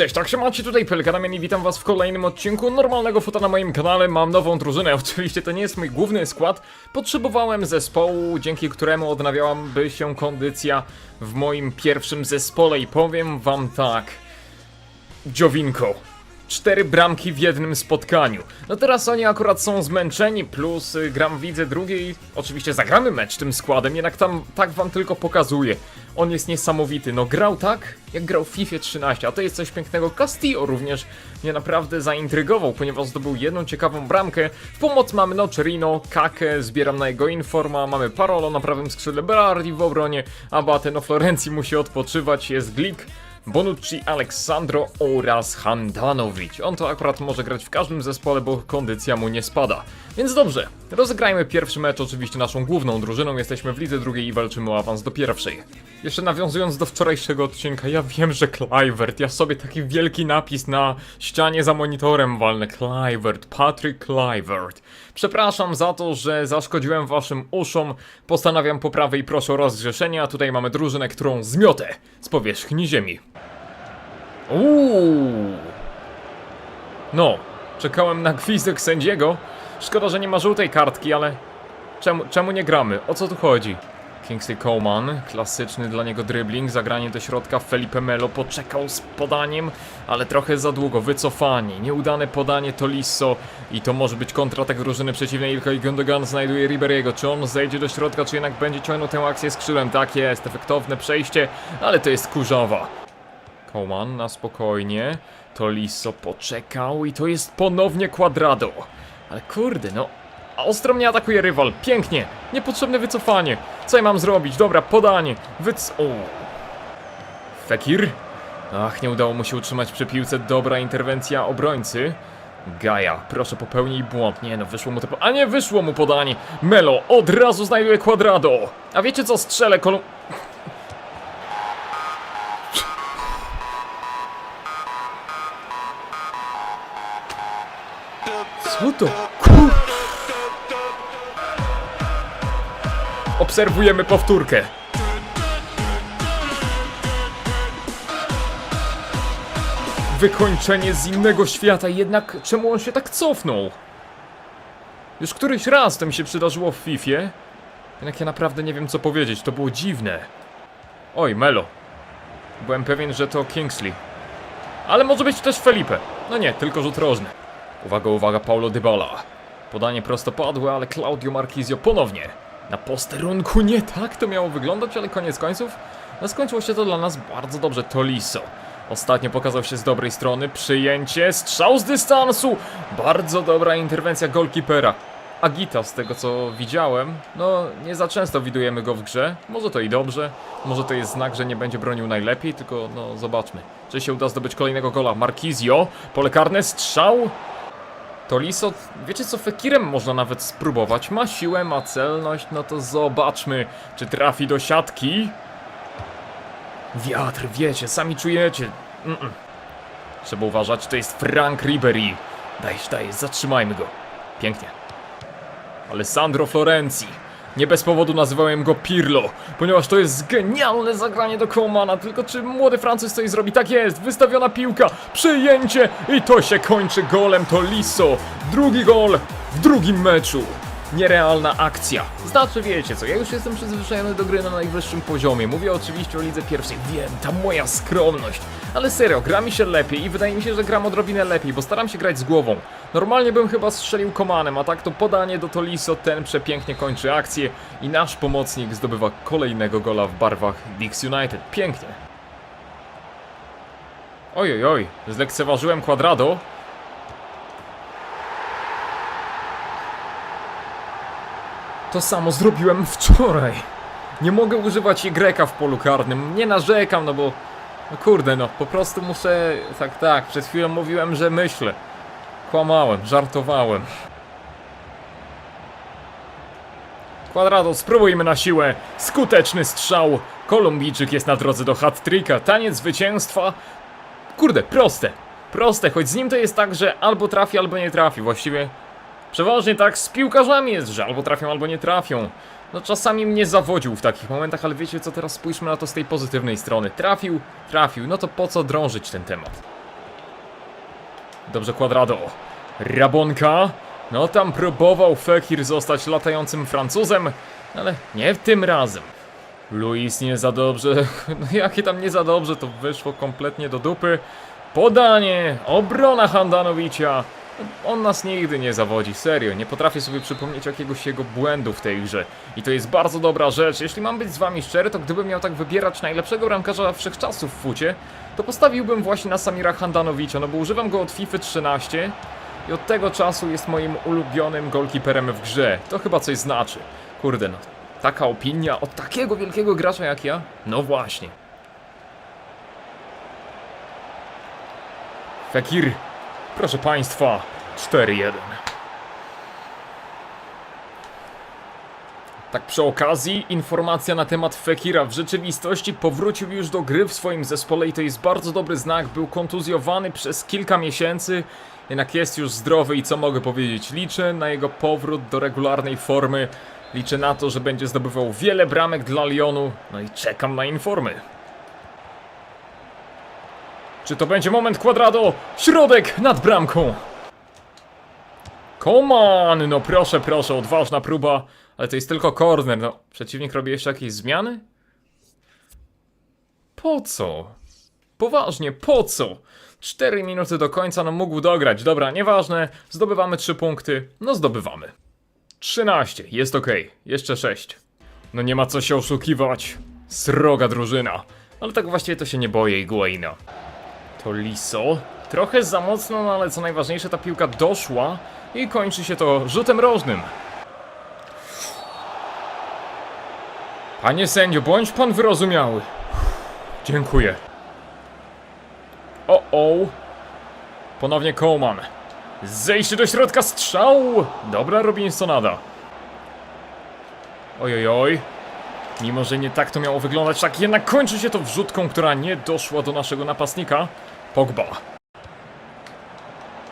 Cześć, tak się macie tutaj Pelikanamian i witam was w kolejnym odcinku normalnego futa na moim kanale. Mam nową drużynę, oczywiście to nie jest mój główny skład. Potrzebowałem zespołu, dzięki któremu odnawiałaby się kondycja w moim pierwszym zespole i powiem wam tak. Dziowinko. Cztery bramki w jednym spotkaniu. No teraz oni akurat są zmęczeni, plus y, gram w lidze drugiej. Oczywiście zagramy mecz tym składem, jednak tam tak wam tylko pokazuję. On jest niesamowity. No grał tak, jak grał w FIFA 13, a to jest coś pięknego. Castillo również mnie naprawdę zaintrygował, ponieważ zdobył jedną ciekawą bramkę. W pomoc mamy Nocerino, Kakę, zbieram na jego informa, mamy Parolo na prawym skrzydle, Berardi w obronie, Abate, no Florencji musi odpoczywać, jest Glik. Bonucci, Aleksandro oraz Handanovic. On to akurat może grać w każdym zespole, bo kondycja mu nie spada. Więc dobrze, rozegrajmy pierwszy mecz oczywiście naszą główną drużyną. Jesteśmy w lidze drugiej i walczymy o awans do pierwszej. Jeszcze nawiązując do wczorajszego odcinka, ja wiem, że Clivert, ja sobie taki wielki napis na ścianie za monitorem walnę. Clivert, Patrick Clivert. Przepraszam za to, że zaszkodziłem waszym uszom. Postanawiam poprawę i proszę o rozgrzeszenie, a tutaj mamy drużynę, którą zmiotę z powierzchni ziemi. Uuu. No, czekałem na gwizdek sędziego. Szkoda, że nie ma żółtej kartki, ale czemu, czemu nie gramy? O co tu chodzi? Kingsley Coman, klasyczny dla niego dribbling, zagranie do środka, Felipe Melo poczekał z podaniem, ale trochę za długo, wycofanie, nieudane podanie Tolisso i to może być kontratak drużyny przeciwnej, Ilkay Gundogan znajduje Riberiego, czy on zejdzie do środka, czy jednak będzie ciągnął tę akcję skrzydłem, tak jest, efektowne przejście, ale to jest kurzawa. Coman na spokojnie. Tolisso poczekał i to jest ponownie Quadrado. Ale kurde, no. A ostro mnie atakuje rywal. Pięknie. Niepotrzebne wycofanie. Co ja mam zrobić? Dobra, podanie. Wyc... O. Fekir. Ach, nie udało mu się utrzymać przy piłce. Dobra interwencja obrońcy. Gaja, proszę popełnij błąd. Nie no, wyszło mu to... A nie, wyszło mu podanie. Melo od razu znajduje Quadrado. A wiecie co? Strzelę kolum... Co to? Kur... Obserwujemy powtórkę. Wykończenie z innego świata, jednak czemu on się tak cofnął? Już któryś raz to mi się przydarzyło w Fifie. Jednak ja naprawdę nie wiem co powiedzieć, to było dziwne. Oj, Melo. Byłem pewien, że to Kingsley. Ale może być też Felipe. No nie, tylko rzut rożny. Uwaga, uwaga, Paulo Dybala. Podanie prostopadłe, ale Claudio Marquizio ponownie. Na posterunku nie tak to miało wyglądać, ale koniec końców no skończyło się to dla nas bardzo dobrze. Tolisso. Ostatnio pokazał się z dobrej strony. Przyjęcie, strzał z dystansu. Bardzo dobra interwencja golkipera. Agita, z tego co widziałem, no nie za często widujemy go w grze. Może to i dobrze, może to jest znak, że nie będzie bronił najlepiej, tylko no zobaczmy. Czy się uda zdobyć kolejnego gola. Marquizio, pole karne, strzał. Tolisso, wiecie co, Fekirem można nawet spróbować. Ma siłę, ma celność, no to zobaczmy, czy trafi do siatki. Wiatr, wiecie, sami czujecie. Mm-mm. Trzeba uważać, to jest Frank Ribery. Dajesz, dajesz, zatrzymajmy go. Pięknie. Alessandro Florenzi. Nie bez powodu nazywałem go Pirlo, ponieważ to jest genialne zagranie do Komana, tylko czy młody Francuz coś zrobi? Tak jest, wystawiona piłka, przyjęcie i to się kończy golem to Liso. Drugi gol w drugim meczu. Nierealna akcja. Znaczy wiecie co, ja już jestem przyzwyczajony do gry na najwyższym poziomie. Mówię oczywiście o lidze pierwszej. Wiem, ta moja skromność. Ale serio, gra mi się lepiej i wydaje mi się, że gram odrobinę lepiej, bo staram się grać z głową. Normalnie bym chyba strzelił komanem, a tak to podanie do Tolisso, ten przepięknie kończy akcję i nasz pomocnik zdobywa kolejnego gola w barwach Dix United. Pięknie. Oj, oj, oj, zlekceważyłem Quadrado. To samo zrobiłem wczoraj. Nie mogę używać Y w polu karnym. Nie narzekam, no bo... No kurde, no po prostu muszę... Tak, tak, przed chwilą mówiłem, że myślę. Kłamałem, żartowałem. Quadrado, spróbujmy na siłę. Skuteczny strzał. Kolumbijczyk jest na drodze do hat-tricka. Taniec zwycięstwa. Kurde, proste. Proste, choć z nim to jest tak, że albo trafi, albo nie trafi. Właściwie Przeważnie tak z piłkarzami jest, że albo trafią, albo nie trafią. No czasami mnie zawodził w takich momentach, ale wiecie co, teraz spójrzmy na to z tej pozytywnej strony. Trafił, trafił, no to po co drążyć ten temat? Dobrze, Quadrado. Rabonka. No tam próbował Fekir zostać latającym Francuzem, ale nie tym razem. Luis nie za dobrze. No jakie tam nie za dobrze, to wyszło kompletnie do dupy. Podanie, obrona Handanowicza. On nas nigdy nie zawodzi, serio. Nie potrafię sobie przypomnieć jakiegoś jego błędu w tej grze. I to jest bardzo dobra rzecz. Jeśli mam być z wami szczery, to gdybym miał tak wybierać najlepszego bramkarza wszechczasów w fucie, to postawiłbym właśnie na Samira Handanowicza, no bo używam go od FIFA 13 i od tego czasu jest moim ulubionym golkiperem w grze. To chyba coś znaczy. Kurde no, taka opinia od takiego wielkiego gracza jak ja? No właśnie. Fekir, proszę państwa, 4-1. Tak przy okazji, informacja na temat Fekira. W rzeczywistości powrócił już do gry w swoim zespole i to jest bardzo dobry znak. Był kontuzjowany przez kilka miesięcy, jednak jest już zdrowy i co mogę powiedzieć? Liczę na jego powrót do regularnej formy. Liczę na to, że będzie zdobywał wiele bramek dla Lyonu. No i czekam na informy. Czy to będzie moment Quadrado? Środek nad bramką! Koman! No proszę, proszę, odważna próba. Ale to jest tylko corner, no. Przeciwnik robi jeszcze jakieś zmiany? Po co? Poważnie, po co? 4 minuty do końca, no mógł dograć. Dobra, nieważne. Zdobywamy 3 punkty. No zdobywamy. 13, jest ok. Jeszcze 6. No nie ma co się oszukiwać. Sroga drużyna. Ale tak właściwie to się nie boję Iguaina. To Liso. Trochę za mocno, no ale co najważniejsze, ta piłka doszła i kończy się to rzutem rożnym. Panie sędzio, bądź pan wyrozumiały. Dziękuję. O, o. Ponownie Coleman. Zejście do środka, strzał! Dobra Robinsonada. Oj, oj, oj. Mimo, że nie tak to miało wyglądać, tak jednak kończy się to wrzutką, która nie doszła do naszego napastnika. Pogba.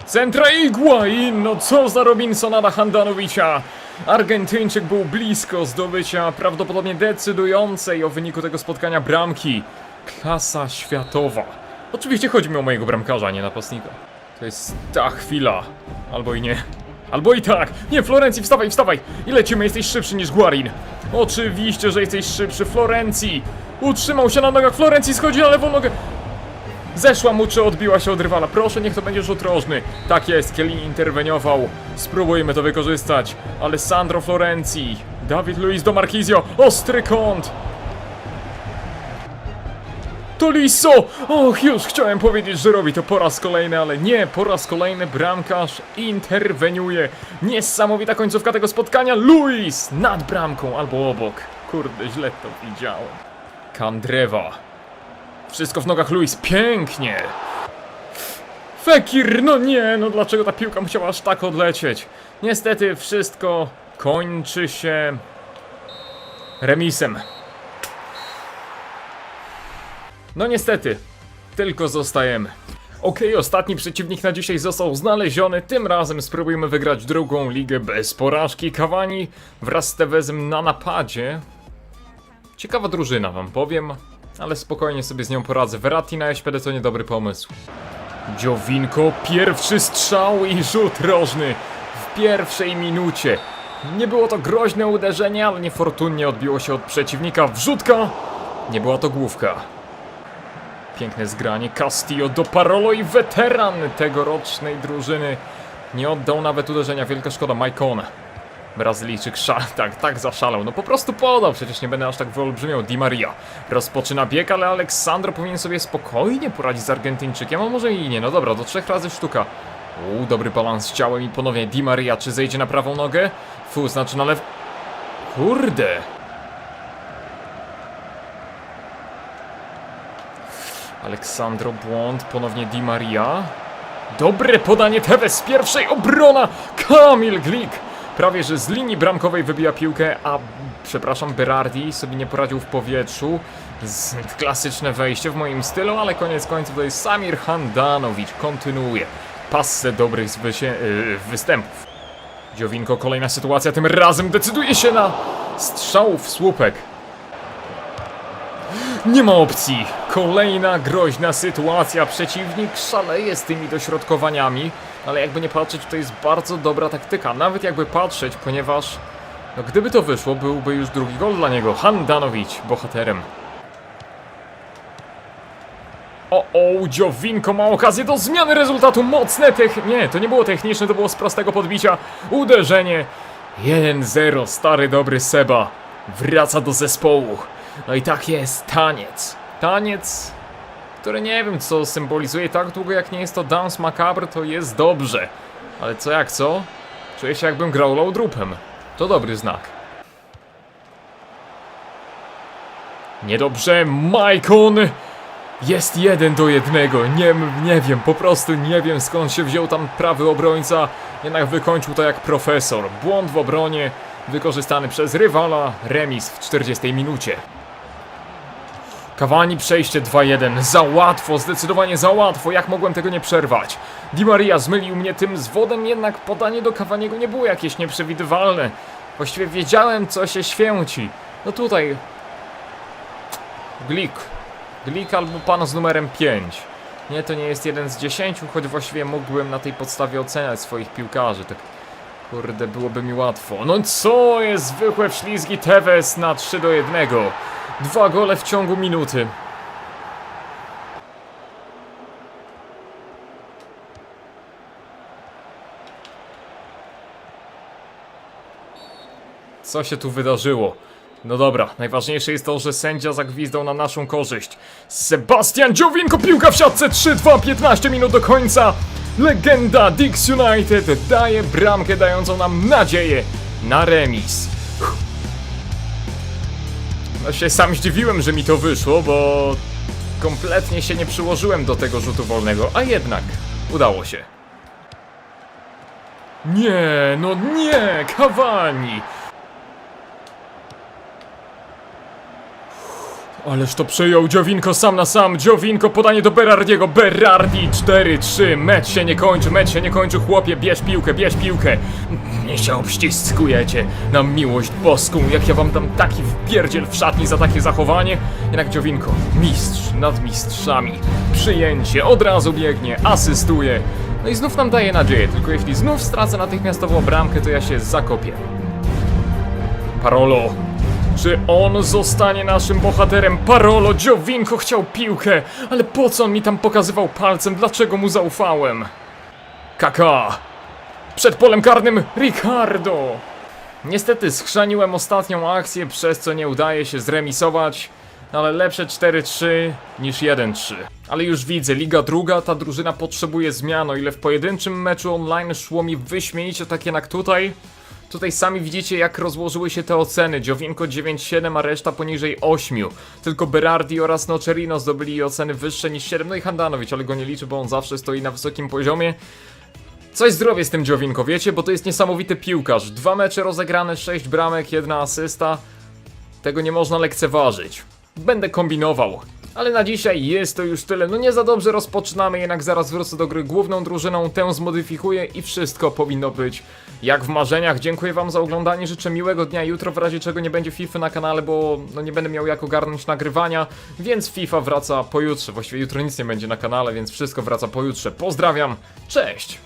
Centra Iguain, no co za Robinsonada Handanowicza. Argentyńczyk był blisko zdobycia prawdopodobnie decydującej o wyniku tego spotkania bramki. Klasa światowa. Oczywiście chodzi mi o mojego bramkarza, nie napastnika. To jest ta chwila. Albo i nie. Albo i tak! Nie, Florencji, wstawaj, wstawaj! I lecimy, jesteś szybszy niż Guarin. Oczywiście, że jesteś szybszy, Florencji! Utrzymał się na nogach, Florencji schodzi na lewą nogę. Zeszła mu, czy odbiła się od rywala. Proszę, niech to będzie rzut rożny. Tak jest, Kelly interweniował. Spróbujmy to wykorzystać. Alessandro Florencji. Dawid Luiz do Marquizio. Ostry kąt. Tolisso! Och, już chciałem powiedzieć, że robi to po raz kolejny, ale nie, po raz kolejny bramkarz interweniuje. Niesamowita końcówka tego spotkania. Luis nad bramką albo obok. Kurde, źle to widziałem. Kandrewa. Wszystko w nogach Luis, pięknie! Fekir, no nie, no dlaczego ta piłka musiała aż tak odlecieć? Niestety wszystko kończy się remisem. No niestety, tylko zostajemy. Okej, ostatni przeciwnik na dzisiaj został znaleziony. Tym razem spróbujmy wygrać drugą ligę bez porażki. Cavani wraz z Tevezem na napadzie. Ciekawa drużyna, wam powiem, ale spokojnie sobie z nią poradzę. Verratti na SPD to niedobry pomysł. Dziowinko, pierwszy strzał i rzut rożny w pierwszej minucie. Nie było to groźne uderzenie, ale niefortunnie odbiło się od przeciwnika. Wrzutka! Nie była to główka. Piękne zgranie. Castillo do Parolo i weteran tegorocznej drużyny. Nie oddał nawet uderzenia. Wielka szkoda. Maicon. Brazylijczyk szal, tak, tak zaszalał. No po prostu podał, przecież nie będę aż tak wyolbrzymiał. Di Maria rozpoczyna bieg, ale Aleksandro powinien sobie spokojnie poradzić z Argentyńczykiem, a może i nie. No dobra, do trzech razy sztuka. Uuu, dobry balans ciałem i ponownie Di Maria, czy zejdzie na prawą nogę? Fu, znaczy na lew... Kurde! Aleksandro błąd, ponownie Di Maria. Dobre podanie Tevez z pierwszej obrona! Kamil Glik! Prawie, że z linii bramkowej wybija piłkę, a przepraszam, Berardi sobie nie poradził w powietrzu. Z, klasyczne wejście w moim stylu, ale koniec końców to jest Samir Handanowicz. Kontynuuje passę dobrych zwysie, yy, występów. Dziowinko, kolejna sytuacja, tym razem decyduje się na strzał w słupek. Nie ma opcji. Kolejna groźna sytuacja. Przeciwnik szaleje z tymi dośrodkowaniami, ale jakby nie patrzeć, to jest bardzo dobra taktyka. Nawet jakby patrzeć, ponieważ no gdyby to wyszło, byłby już drugi gol dla niego. Handanowicz, bohaterem. O, o, Dziowinko ma okazję do zmiany rezultatu. Mocne techn... Nie, to nie było techniczne, to było z prostego podbicia. Uderzenie. 1-0, stary dobry Seba. Wraca do zespołu. No i tak jest, taniec. Taniec, który nie wiem co symbolizuje tak długo jak nie jest to dance macabre, to jest dobrze. Ale co jak co? Czuję się jakbym grał laudrupem. To dobry znak. Niedobrze, Maikon! Jest jeden do jednego, nie, nie wiem, po prostu nie wiem skąd się wziął tam prawy obrońca, jednak wykończył to jak profesor. Błąd w obronie, wykorzystany przez rywala, remis w 40 minucie. Kawani przejście 2-1, za łatwo, zdecydowanie za łatwo, jak mogłem tego nie przerwać? Di Maria zmylił mnie tym zwodem, jednak podanie do Kawaniego nie było jakieś nieprzewidywalne. Właściwie wiedziałem co się święci. No tutaj... Glik. Glik albo pan z numerem 5. Nie, to nie jest jeden z 10, choć właściwie mógłbym na tej podstawie oceniać swoich piłkarzy, tak... Kurde, byłoby mi łatwo. No co jest zwykłe wślizgi Tevez na 3 do 1. Dwa gole w ciągu minuty. Co się tu wydarzyło? No dobra, najważniejsze jest to, że sędzia zagwizdał na naszą korzyść. Sebastian Dziowinko, piłka w siatce 3-2, 15 minut do końca. Legenda Dix United daje bramkę dającą nam nadzieję na remis. No się sam zdziwiłem, że mi to wyszło, bo kompletnie się nie przyłożyłem do tego rzutu wolnego, a jednak udało się. Nie, no nie, Cavani! Ależ to przejął Dziowinko sam na sam, Dziowinko podanie do Berardiego, Berardi 4-3, mecz się nie kończy, mecz się nie kończy, chłopie, bierz piłkę, bierz piłkę. Nie się obściskujecie na miłość boską, jak ja wam dam taki wpierdziel w szatni za takie zachowanie. Jednak Dziowinko, mistrz nad mistrzami, przyjęcie, od razu biegnie, asystuje. No i znów nam daje nadzieję, tylko jeśli znów stracę natychmiastową bramkę, to ja się zakopię. Parolo. Czy on zostanie naszym bohaterem? Parolo, Dziowinko chciał piłkę, ale po co on mi tam pokazywał palcem? Dlaczego mu zaufałem? Kaka! Przed polem karnym Ricardo! Niestety schrzaniłem ostatnią akcję, przez co nie udaje się zremisować, ale lepsze 4-3 niż 1-3. Ale już widzę, Liga Druga, ta drużyna potrzebuje zmian, o ile w pojedynczym meczu online szło mi wyśmienicie tak jak tutaj, Tutaj sami widzicie jak rozłożyły się te oceny. Dziowinko 9,7, a reszta poniżej 8. Tylko Berardi oraz Nocerino zdobyli oceny wyższe niż 7. No i Handanowicz, ale go nie liczę, bo on zawsze stoi na wysokim poziomie. Coś zdrowie z tym Dziowinko, wiecie? Bo to jest niesamowity piłkarz. Dwa mecze rozegrane, 6 bramek, jedna asysta. Tego nie można lekceważyć. Będę kombinował. Ale na dzisiaj jest to już tyle. No nie za dobrze rozpoczynamy, jednak zaraz wrócę do gry główną drużyną, tę zmodyfikuję i wszystko powinno być jak w marzeniach. Dziękuję wam za oglądanie, życzę miłego dnia. Jutro w razie czego nie będzie FIFA na kanale, bo no nie będę miał jak ogarnąć nagrywania, więc FIFA wraca pojutrze. Właściwie jutro nic nie będzie na kanale, więc wszystko wraca pojutrze. Pozdrawiam, cześć!